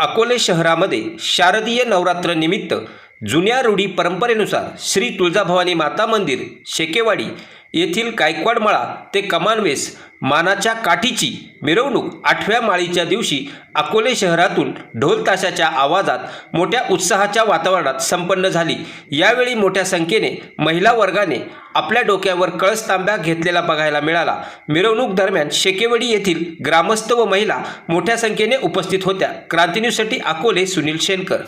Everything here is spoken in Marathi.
अकोले शहरामध्ये शारदीय नवरात्र निमित्त जुन्या रूढी परंपरेनुसार श्री तुळजाभवानी माता मंदिर शेकेवाडी येथील गायकवाड मळा ते कमानवेस मानाच्या काठीची मिरवणूक आठव्या माळीच्या दिवशी अकोले शहरातून ढोल ताशाच्या आवाजात मोठ्या उत्साहाच्या वातावरणात संपन्न झाली. यावेळी मोठ्या संख्येने महिला वर्गाने आपल्या डोक्यावर कळस तांब्या घेतलेला बघायला मिळाला. मिरवणूक दरम्यान शेकेवडी येथील ग्रामस्थ व महिला मोठ्या संख्येने उपस्थित होत्या. क्रांती न्यूजसाठी अकोले सुनील शेनकर